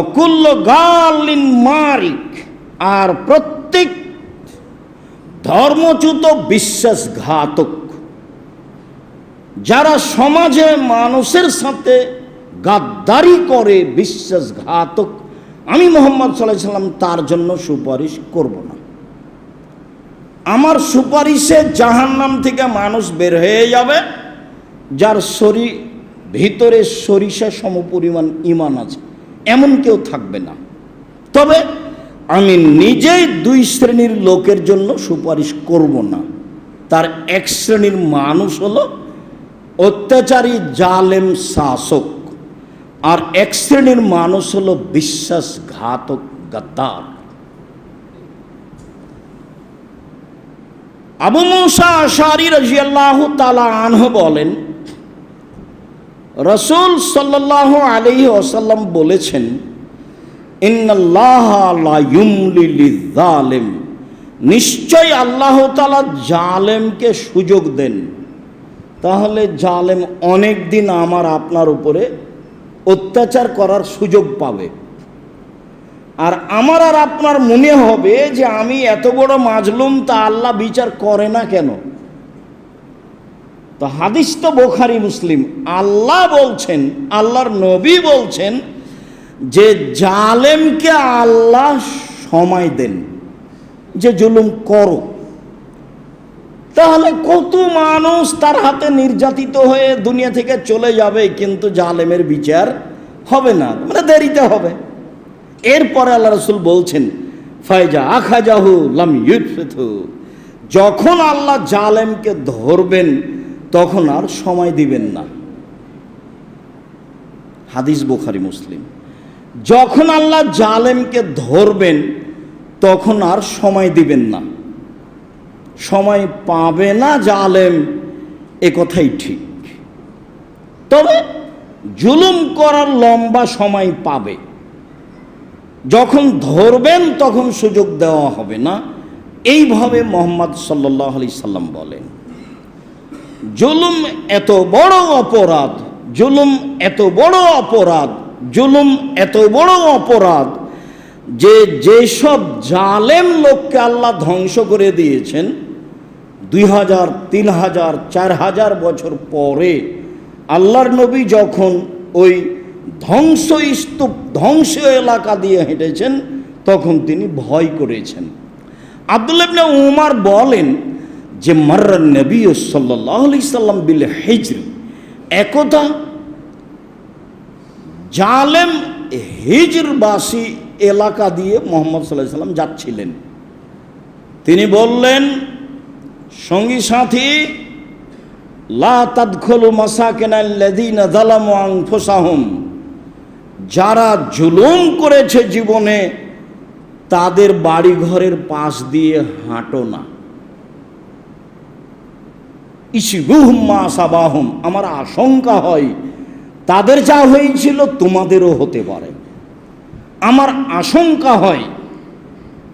অকুল্ল গালিন মারিক, আর প্রত্যেক ধর্মচ্যুত বিশ্বাসঘাতক। যারা সমাজে মানুষের সাথে গাদ্দারি করে বিশ্বাসঘাতক, আমি মোহাম্মদ সাল্লাহ সাল্লাম তার জন্য সুপারিশ করব না। আমার সুপারিশে জাহান্নাম থেকে মানুষ বের হয়ে যাবে, যার শরীর, ভিতরে সরিষা সমপরিমাণ ইমান আছে। এমন কেউ থাকবে না। তবে আমি নিজেই দুই শ্রেণির লোকের জন্য সুপারিশ করব না। তার এক শ্রেণির মানুষ হলো অত্যাচারী, জালেম, শাসক। আর এক শ্রেণির মানুষ হলো বিশ্বাসঘাতক, গাদ্দার। আবু মৌসা আশারি রাজিয়াল্লাহ তালা আনহ বলেন রসুল সাল্লাহ আলহি ওসাল্লাম বলেছেন জালেম নিশ্চয় আল্লাহ তালা জালেমকে সুযোগ দেন। তাহলে জালেম অনেক দিন আমার আপনার উপরে অত্যাচার করার সুযোগ পাবে। আর আমার আর আপনার মনে হবে যে আমি এত বড় মাজলুম তা আল্লাহ বিচার করে না কেন? তো হাদিস তো বোখারি, মুসলিম। আল্লাহ বলছেন, আল্লাহর নবী বলছেন যে জালেমকে আল্লাহ সময় দেন, যে জুলুম করো। তাহলে কত মানুষ তার হাতে নির্যাতিত হয়ে দুনিয়া থেকে চলে যাবে, কিন্তু জালেমের বিচার হবে না মানে দেরিতে হবে। এরপরে আল্লাহ রসুল বলছেন, ফাইজা আখাজাহু লাম ইউফেথু যখন আল্লাহ জালেমকে ধরবেন তখন আর সময় দিবেন না। হাদিস বুখারি, মুসলিম। যখন আল্লাহ জালেমকে ধরবেন, তখন আর সময় দিবেন না। সময় পাবে না জালেম, এ কথাই ঠিক। তবে জুলুম করার লম্বা সময় পাবে। যখন ধরবেন, তখন সুযোগ দেওয়া হবে না। এইভাবে মোহাম্মদ সাল্লাহ আলি সাল্লাম বলেন। জুলুম এত বড় অপরাধ, জুলুম এত বড় অপরাধ, জুলুম এত বড় অপরাধ যে যেসব জালেম লোককে আল্লাহ ধ্বংস করে দিয়েছেন, দুই হাজার, তিন হাজার, চার হাজার বছর পরে আল্লাহর নবী যখন ওই ধ্বংস স্তূপ ধ্বংস এলাকা দিয়ে হেঁটেছেন, তখন তিনি ভয় করেছেন। আবদুল্লাবনে উমার বলেন যে মার্রা নবী সাল্লাহ সাল্লাম বিল হেজর। একদা জালেম হিজরবাসী এলাকা দিয়ে মোহাম্মদ সাল্লাহ সাল্লাম যাচ্ছিলেন। তিনি বললেন, সঙ্গী সাথী যারা জুলুম করেছে জীবনে, তাদের বাড়ি ঘরের পাশ দিয়ে হাঁটো না। ইসিবুহুম্মা সাবাহুম, আমার আশঙ্কা হয় তাদের যা হয়েছিল তোমাদেরও হতে পারে। আমার আশঙ্কা হয়,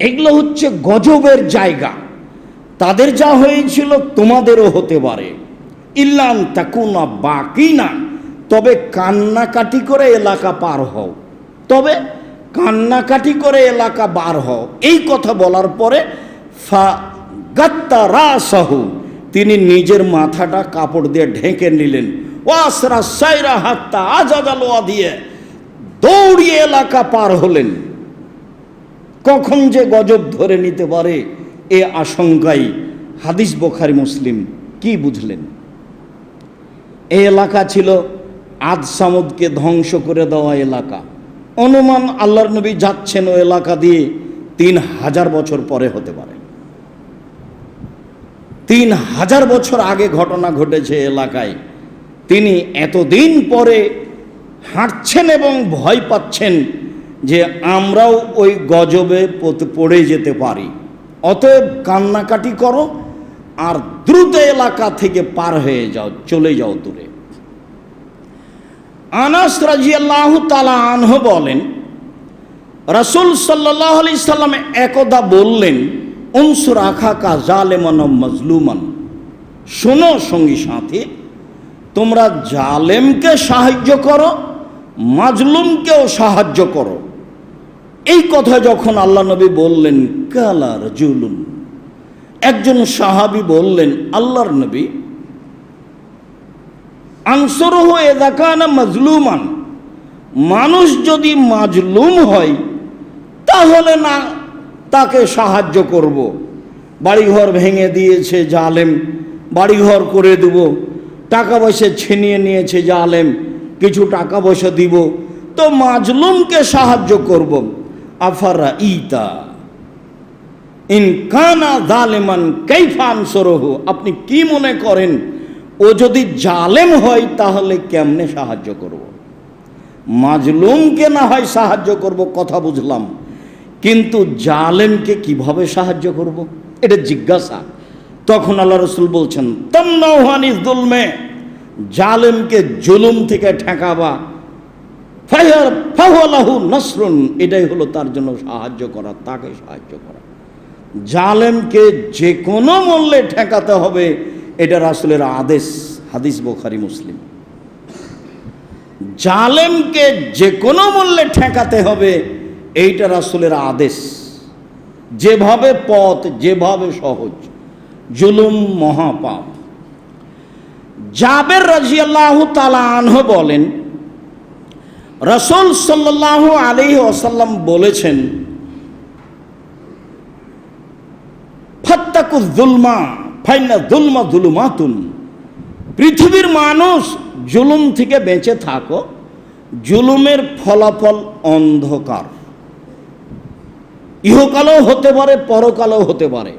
এগুলো হচ্ছে গজবের জায়গা, তাদের যা হয়েছিল তোমাদেরও হতে পারে। ইল্লান তাকুনা বাকি না তবে কান্নাকাটি করে এলাকা পার হও। তবে কান্নাকাটি করে এলাকা বার হও। এই কথা বলার পরে, ফা গাত্তা রাসাহু তিনি নিজের মাথাটা কাপড় দিয়ে ঢেকে নিলেন। ওয়াসরা সাইরা হাত্তা আজাদালোয়া দিয়ে দৌড়িয়ে এলাকা পার হলেন। কখন যে গজব ধরে নিতে পারে এ আশঙ্কাই হাদিস বোখারি মুসলিম কি বুঝলেন? এই এলাকা ছিল আদ সামুদকে ধ্বংস করে দেওয়া এলাকা। অনুমান আল্লাহর নবী যাচ্ছেন ও এলাকা দিয়ে তিন হাজার বছর পরে হতে পারে। তিন হাজার বছর আগে ঘটনা ঘটেছে এলাকায়। তিনি এতদিন পরে হাঁটছেন এবং ভয় পাচ্ছেন যে আমরাও ওই গজবে পড়ে যেতে পারি। অতএব কান্নাকাটি করো আর দ্রুত এলাকা থেকে পার হয়ে যাও, চলে যাও দূরে। আনাস রাজিয়াল্লাহ তালা আনহ বলেন, রসুল সাল্লাহ আলি সাল্লাম একদা বললেন উনসুর আখা কা জালেমান মজলুমান। শোনো সঙ্গী সাথী, তোমরা জালেমকে সাহায্য করো, মাজলুমকেও সাহায্য করো। এই কথা যখন আল্লাহ নবী বললেন কালার জুলুন একজন সাহাবি বললেন, আল্লাহর নবী আনসর হয়ে দেখানা মাজলুমান মানুষ যদি মাজলুম হয়, তাহলে না তাকে সাহায্য করব। বাড়িঘর ভেঙে দিয়েছে জালেম। বাড়িঘর করে দেব। টাকা পয়সা ছিনিয়ে নিয়েছে জালেম। কিছু টাকা পয়সা দিব। তো মাজলুমকে সাহায্য করব। আফারা ইতা। ইনকানা জালেমান কৈফান সরহ আপনি কি মনে করেন, ও যদি জালেম হয় তাহলে কেমনে সাহায্য করব? মাজলুমকে না হয় সাহায্য করব, কথা বুঝলাম। কিন্তু জালেমকে কীভাবে সাহায্য করব? এটা জিজ্ঞাসা। তখন আল্লাহ রসুল বলছেন তমনহানিস দুলমে, জালেমকে জুলুম থেকে ঠেকাবা। নসরুন, এটাই হলো তার জন্য সাহায্য করা, তাকে সাহায্য করা। জালেমকে যে কোনো মূল্যে ঠেকাতে হবে, এটা রাসুলের আদেশ, হাদিস বোখারি, মুসলিম। জালেমকে যে কোনো মূল্যে ঠেকাতে হবে এইটা রাসুলের আদেশ। যেভাবে পথ, যেভাবে সহজ। জুলুম মহাপাপ। জাবের রাজিয়াল্লাহ তালা আনহ বলেন, রসুল সাল্লাহ আলী ওসাল্লাম বলেছেন, ফাত্তাকু জুলমা ফাইনা জুলমা জুলুমাতুন পৃথিবীর মানুষ জুলুম থেকে বেঁচে থাকো, জুলুমের ফলাফল অন্ধকার। ইহকালেও হতে পারে, পরকালেও হতে পারে।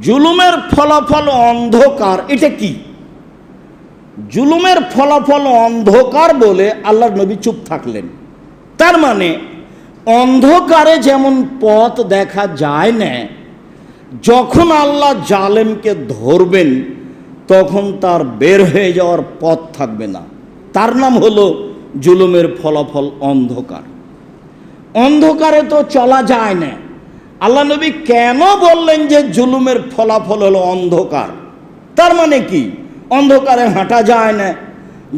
জুলুমের ফলাফল অন্ধকার, এটা কি? জুলুমের ফলাফল অন্ধকার বলে আল্লাহর নবী চুপ থাকলেন। তার মানে অন্ধকারে যেমন পথ দেখা যায় না, যখন আল্লাহ জালেমকে ধরবেন, তখন তার বের হয়ে যাওয়ার পথ থাকবে না। তার নাম হলো জুলুমের ফলাফল অন্ধকার। অন্ধকারে তো চলা যায় না। আল্লাহ নবী কেন বললেন যে জুলুমের ফলাফল হলো অন্ধকার? তার মানে কি? অন্ধকারে হাঁটা যায় না।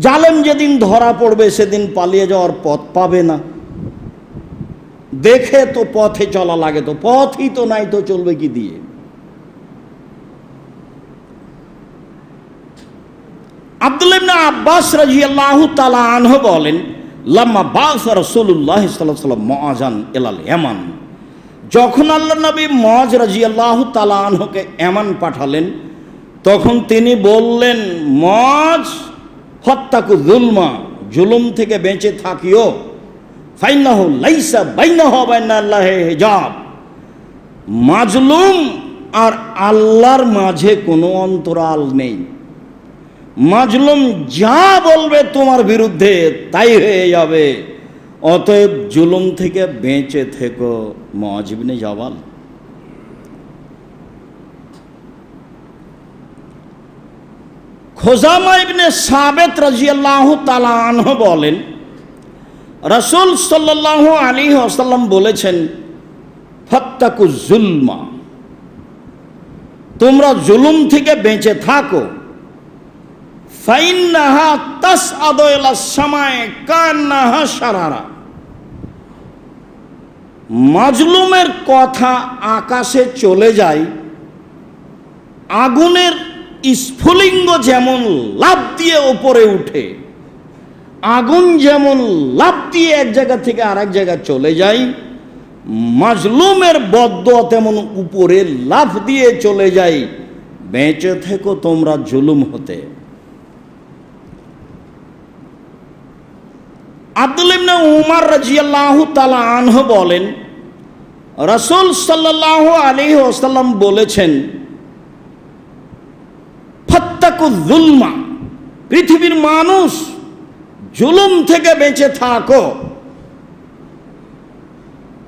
জালেম যেদিন ধরা পড়বে, সেদিন পালিয়ে যাওয়ার পথ পাবে না। দেখে তো পথে চলা লাগে, তো পথই তো নাই, তো চলবে কি দিয়ে? আব্দুল্লাহ আব্বাস রাজি আল্লাহ তালা আনহ বলেন লাম্মা বাস রসুল্লাহ সাল্লাম মহাজান এলাল এমান যখন আল্লাহ নবী মজ রাজি আল্লাহ তালা আনহকে এমান পাঠালেন, তখন তিনি বললেন মজ হত্যাকু জুলমা জুলুম থেকে বেঁচে থাকিও। ফাইনাহ লাইসা বাইনাহ বাইনাল্লাহ হেজাব। মাজলুম আর আল্লাহর মাঝে কোনো অন্তরাল নেই। মাজলুম যা বলবে তোমার বিরুদ্ধে তাই হয়ে যাবে। অতএব জুলুম থেকে বেঁচে থেকো মজিবনে জবাল খোজামা ইবনে সাবেত রাজিয়াল্লাহ তালা আনহ বলেন, রসুল সাল্লাহ আলী আসাল্লাম বলেছেন, ফত্তাকু জুলমা। তোমরা জুলুম থেকে বেঁচে থাকো। তাস আদয়লা সামায় সারারা মাজলুমের কথা আকাশে চলে যায়, আগুনের স্ফুলিঙ্গ যেমন লাভ দিয়ে ওপরে উঠে, আগুন যেমন লাভ দিয়ে এক জায়গা থেকে আরেক জায়গা চলে যায়, মাজলুমের বদ্ধ তেমন উপরে লাভ দিয়ে চলে যায়, বেঁচে থেকো তোমরা জুলুম হতে। আব্দুল ইবনে উমার রাজিয়াল্লাহু তালা আনহ বলেন, রসুল সাল্লাহ আলী ওসাল্লাম বলেছেন, ফত্তাকু জুলমা পৃথিবীর মানুষ জুলুম থেকে বেঁচে থাকো।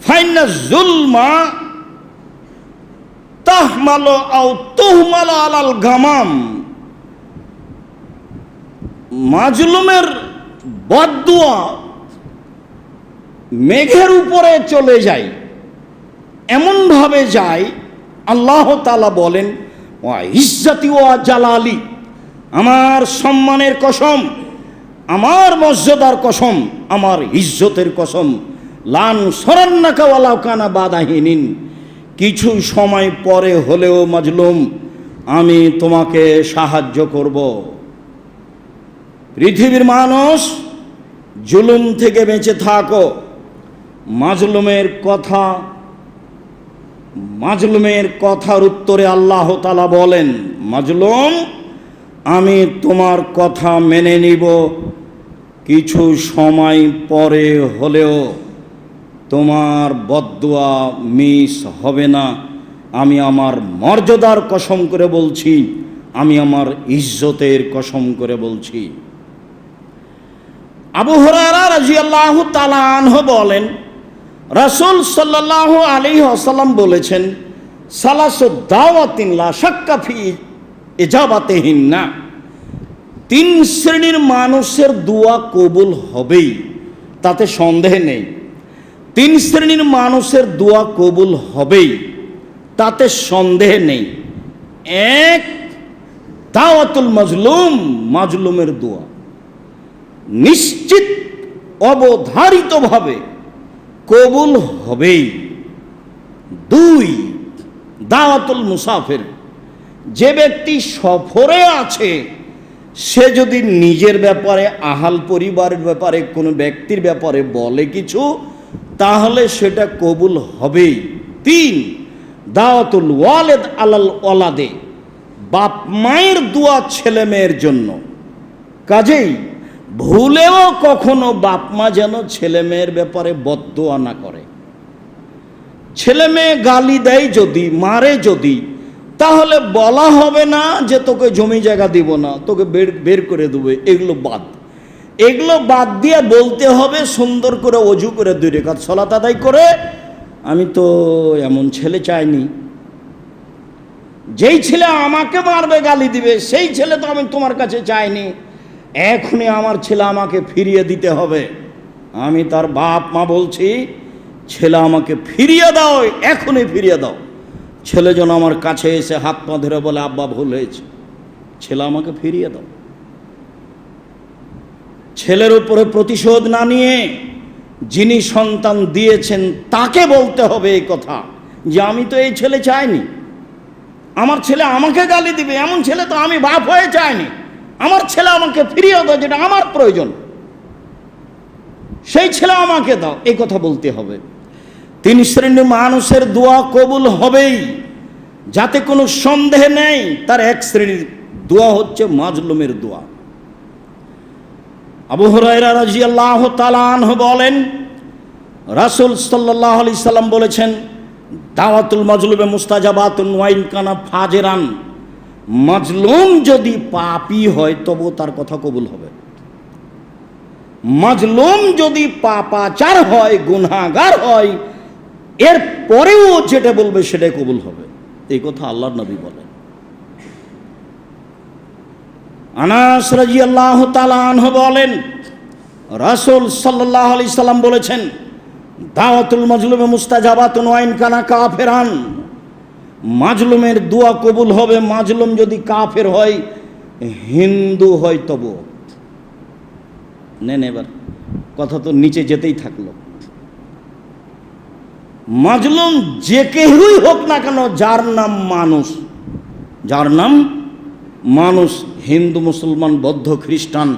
ফাইনা জুলমা তাহমালো আও তুহমালো আলাল গামাম। মাজলুমের বদুয়া মেঘের উপরে চলে যায়, এমনভাবে যায়, আল্লাহ তালা বলেন ও ইজ্জাতি ও জালালি, আমার সম্মানের কসম, আমার মর্যাদার কসম, আমার ইজ্জতের কসম, লান সরান্নাকাওয়ালাও কানা বাদাহীনিন কিছু সময় পরে হলেও মাজলুম, আমি তোমাকে সাহায্য করব। পৃথিবীর মানুষ জুলুম থেকে বেঁচে থাকো। মাজলুমের কথা, মাজলুমের কথার উত্তরে আল্লাহ তালা বলেন, মাজলুম, আমি তোমার কথা মেনে নিব। কিছু সময় পরে হলেও তোমার বদুয়া মিস হবে না। আমি আমার মর্যাদার কসম করে বলছি, আমি আমার ইজ্জতের কসম করে বলছি। আবু হরারা রাজিয়াল্লাহু তাআলা আনহু বলেন, রাসূল সাল্লাল্লাহু আলী ওয়াসাল্লাম বলেছেন, সালাসু দাওয়াতিন লা শাক্কা ফি ইজাবাতিহিন না তিন শ্রেণির মানুষের দোয়া কবুল হবেই, তাতে সন্দেহ নেই। তিন শ্রেণির মানুষের দোয়া কবুল হবেই, তাতে সন্দেহ নেই। এক, দাওয়াতুল মাজলুম, মাজলুমের দোয়া। নিশ্চিত অবধারিতভাবে কবুল হবেই। দুই, দাওয়াতুল মুসাফির। যে ব্যক্তি সফরে আছে, সে যদি নিজের ব্যাপারে, আহাল পরিবারের ব্যাপারে, কোনো ব্যক্তির ব্যাপারে বলে কিছু, তাহলে সেটা কবুল হবেই। তিন, দাওয়াতুল ওয়ালেদ আলাল ওয়ালাদে। বাপ মায়ের দোয়া ছেলে মেয়ের জন্য। কাজেই ভুলেও কখনো বাপ মা যেন ছেলে মেয়ের ব্যাপারে বদোয়া না করে। ছেলে মেয়ে গালি দেয় যদি, মারে যদি, তাহলে বলা হবে না যে তোকে জমি জায়গা দিব না, তোকে বের বের করে দেবে, এগুলো বাদ। এগুলো বাদ দিয়ে বলতে হবে, সুন্দর করে অজু করে দুই রেখাত সলাত আদায় করে, আমি তো এমন ছেলে চাইনি। যেই ছেলে আমাকে মারবে, গালি দিবে, সেই ছেলে তো আমি তোমার কাছে চাইনি। এখনই আমার ছেলে আমাকে ফিরিয়ে দিতে হবে। আমি তার বাপ মা বলছি, ছেলে আমাকে ফিরিয়ে দাও এখনই ফিরিয়ে দাও। ছেলে যেন আমার কাছে এসে হাত পা ধরে বলে, আব্বা, ভুল হয়েছে। ছেলে আমাকে ফিরিয়ে দাও। ছেলের উপরে প্রতিশোধ না নিয়ে যিনি সন্তান দিয়েছেন, তাকে বলতে হবে এই কথা যে, আমি তো এই ছেলে চাইনি। আমার ছেলে আমাকে গালি দিবে, এমন ছেলে তো আমি বাপ হয়ে চাইনি। আমার ছেলে আমাকে ফিরিয়ে দাও, যেটা আমার প্রয়োজন। সেই ছেলে আমাকে দাও, এই কথা বলতে হবে। তিন শ্রেণির মানুষের দোয়া কবুল হবেই। যাতে কোনো সন্দেহ নেই, তার এক শ্রেণির দোয়া হচ্ছে মাজলুমের দোয়া। আবু হরাইরা রাজি বলেন, রাসুল সাল্লাহ আলি সাল্লাম বলেছেন, দাওয়াতুল মাজলুমে মুস্তাজাবাতুল ওয়াইন কানা ফাজেরান। মাজলুম যদি পাপি হয় তবু তার কথা কবুল হবে। মাজলুম যদি পাপাচার হয় গুনাগার হয়, এর পরেও যেটা বলবে সেটাই কবুল হবে। এই কথা আল্লাহর নবী বলেন। আনাস রাজি আল্লাহ তালাহ বলেন, রাসুল সাল্লাহ আলি সাল্লাম বলেছেন, দাওয়াতুল মাজলুমে মুস্তাজাবাতুন ওয়াইন কানা কা কাফেরান। মাজলুমের দোয়া কবুল হবে, মাজলুম যদি কাফের হয়, হিন্দু হয় তবু। নেন এবার, কথা তো নিচে যেতেই থাকল। মাজলুম যে কেউই হোক না কেন, যার নাম মানুষ, যার নাম মানুষ, হিন্দু, মুসলমান, বৌদ্ধ, খ্রিস্টান,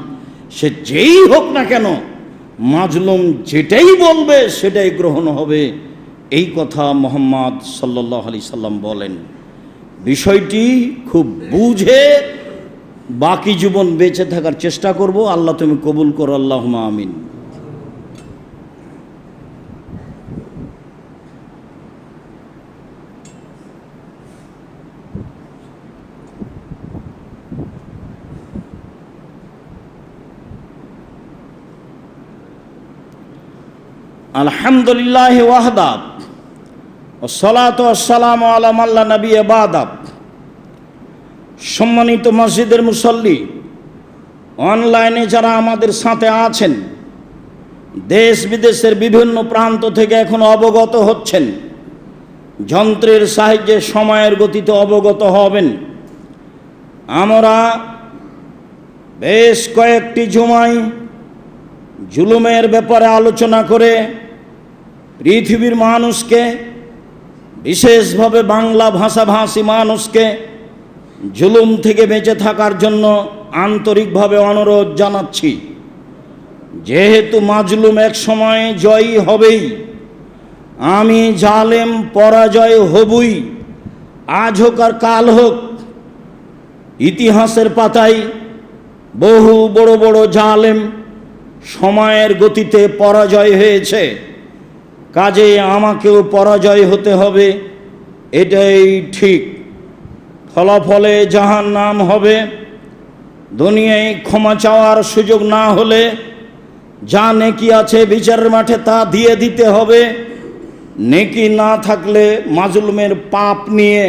সে যেই হোক না কেন, মাজলুম যেটাই বলবে, সেটাই গ্রহণ হবে। এই কথা মোহাম্মদ সাল্লাহ আলি সাল্লাম বলেন। বিষয়টি খুব বুঝে বাকি জীবন বেঁচে থাকার চেষ্টা করব। আল্লাহ তুমি কবুল করো আল্লাহ আমিন। আলহামদুলিল্লাহ ওয়াহদাব সলাত সালাম আলাম আল্লাহ নবী বাদাব সম্মানিত মসজিদের মুসল্লি, অনলাইনে যারা আমাদের সাথে আছেন, দেশ বিদেশের বিভিন্ন প্রান্ত থেকে এখন অবগত হচ্ছেন, যন্ত্রের সাহায্যে সময়ের গতিতে অবগত হবেন। আমরা বেশ কয়েকটি জুমাই জুলুমের ব্যাপারে আলোচনা করে পৃথিবীর মানুষকে, বিশেষভাবে বাংলা ভাষাভাষী মানুষকে জুলুম থেকে বেঁচে থাকার জন্য আন্তরিকভাবে অনুরোধ জানাচ্ছি। যেহেতু মাজলুম এক সময় জয়ী হবেই, আমি জালেম পরাজয় হবই, আজ হোক আর কাল হোক, ইতিহাসের পাতায় বহু বড় বড় জালেম সময়ের গতিতে পরাজয় হয়েছে। কাজে আমাকেও পরাজয় হতে হবে, এটাই ঠিক। ফলাফলে জাহান নাম হবে। দুনিয়ায় ক্ষমা চাওয়ার সুযোগ না হলে যা নেকি আছে বিচারের মাঠে তা দিয়ে দিতে হবে। নেকি না থাকলে মাজলুমের পাপ নিয়ে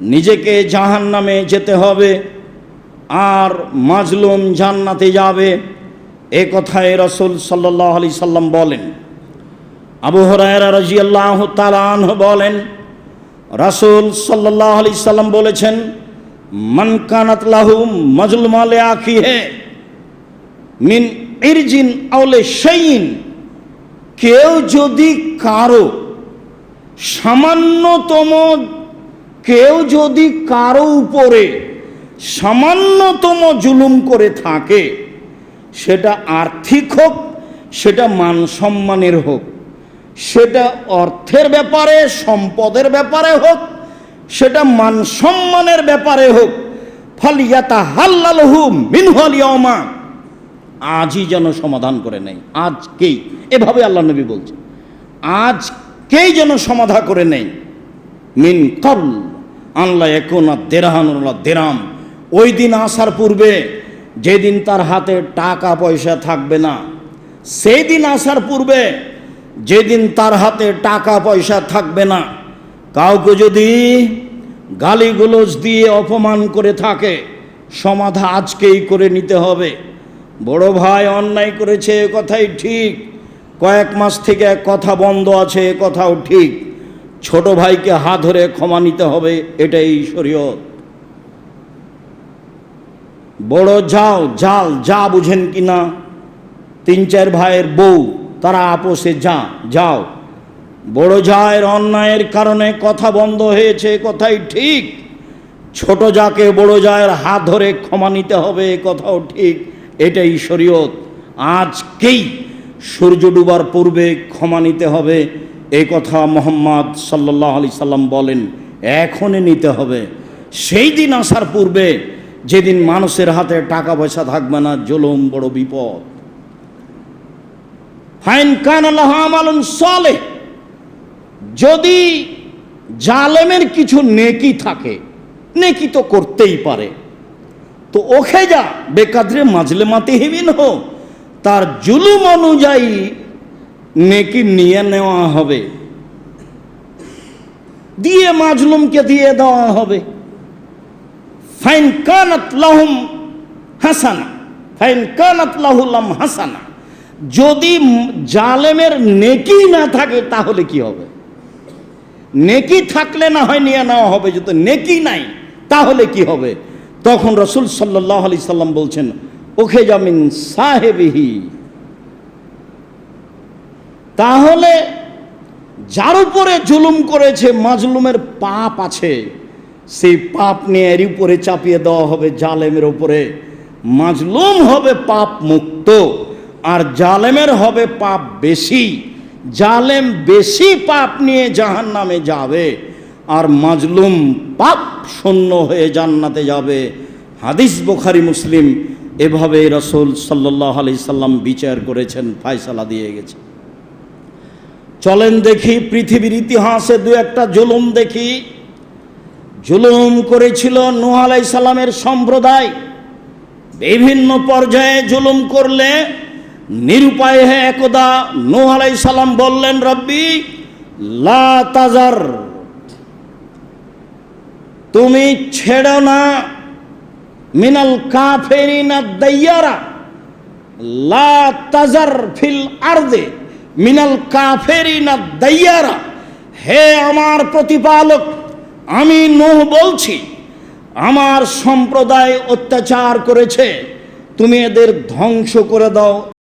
নিজেকে জাহান নামে যেতে হবে। আর মাজলুম জান্নাতে যাবে, এ কথায় রসুল সাল্লাহ আলি সাল্লাম বলেন। আবু হরায়রা রাজিয়াল্লাহ তালান বলেন, রাসুল সাল্লাহ আলি সাল্লাম বলেছেন, মান কানাত লাহু মাজলুম আখি হে মিন ইরজিন আউলে সেইন কেউ যদি কারও সামান্যতম, কেউ যদি কারও উপরে সামান্যতম জুলুম করে থাকে, সেটা আর্থিক হোক, সেটা মান সম্মানের হোক সেটা অর্থের ব্যাপারে, সম্পদের ব্যাপারে হোক, সেটা মান সম্মানের ব্যাপারে হোক, ফলিয়াতা হাল্লালহু মিনহল আজই যেন সমাধান করে নেই আজকেই। এভাবে আল্লাহ নবী বলছে আজকেই যেন সমাধা করে নেই মিন কল আল্লাহ এখন দেরাহানুল্লাহ দেরাম। ওই দিন আসার পূর্বে যেদিন তার হাতে টাকা পয়সা থাকবে না, সেই দিন আসার পূর্বে যেদিন তার হাতে টাকা পয়সা থাকবে না, কাউকে যদি গালিগুলোজ দিয়ে অপমান করে থাকে, সমাধা আজকেই করে নিতে হবে। বড় ভাই অন্যায় করেছে কথাই ঠিক। কয়েক মাস থেকে এক কথা বন্ধ আছে কথাও ঠিক। ছোট ভাইকে হাত ধরে ক্ষমা নিতে হবে, এটাই শরীয়ত। বড় যাও জাল যা বুঝেন কি না তিন চার ভাইয়ের বউ তারা আপোষে যা যাও। বড় জায়ের অন্যায়ের কারণে কথা বন্ধ হয়েছে কথাই ঠিক। ছোট যাকে বড় জায়ের হাত ধরে ক্ষমা নিতে হবে, এ কথাও ঠিক। এটাই শরীয়ত। আজকেই সূর্য ডুবার পূর্বে ক্ষমা নিতে হবে এই কথা মোহাম্মদ সাল্লাহ আলি সাল্লাম বলেন। এখনই নিতে হবে। সেই দিন আসার পূর্বে যেদিন মানুষের হাতে টাকা পয়সা থাকবে না, জলম বড় বিপদ। ফাইন কান আল্লাহ আমালুন সলে যদি জালেমের কিছু নেকি থাকে, নেকি তো করতেই পারে। তো ওখে যা, বেকাদ্রে মাজলে মাতে হেবিন হো। তার জুলুম অনুযায়ী নেকি নিয়ে নেওয়া হবে। দিয়ে মাজলুমকে দিয়ে দেওয়া হবে। ফাইন কানাত লাহুম হাসানা। ফাইন কানাত লাহুলাম হাসানা। যদি জালেমের নেকি না থাকে, তাহলে কি হবে? নেকি থাকলে না হয় নিয়ে নেওয়া হবে, যদি নেকি নাই, তাহলে কি হবে? তখন রসুল সাল্লাহ আলি সাল্লাম বলছেন, ওখে জামিন সাহেবিহি। তাহলে যার উপরে জুলুম করেছে, মাজলুমের পাপ আছে, সেই পাপ নিয়ে এর উপরে চাপিয়ে দেওয়া হবে জালেমের উপরে। মাজলুম হবে পাপ মুক্ত। আর জালেমের হবে পাপ বেশি। জালেম বেশি পাপ নিয়ে জাহান নামে যাবে আর মাজলুম পাপ শূন্য হয়ে জান্নাতে যাবে। হাদিস বোখারি, মুসলিম এভাবে রসুল সাল্লাহ আলি সাল্লাম বিচার করেছেন, ফায়সালা দিয়ে গেছে। চলেন দেখি পৃথিবীর ইতিহাসে দু একটা জুলুম দেখি। জুলুম করেছিল নূহ আলাই সাল্লামের সম্প্রদায়। বিভিন্ন পর্যায়ে জুলুম করলে নিরুপায় হে একদা। নূহ আলাই সাল্লাম বললেন, রব্বি, লা তাজার। তুমি ছেড়ো না। মিনাল কাফেরিনা দাইয়ারা। লা তাজার ফিল আরদে। মিনাল কাফেরিনা দাইয়ারা। হে আমার প্রতিপালক, আমি নোহ বলছি, আমার সম্প্রদায় অত্যাচার করেছে। তুমি এদের ধ্বংস করে দাও।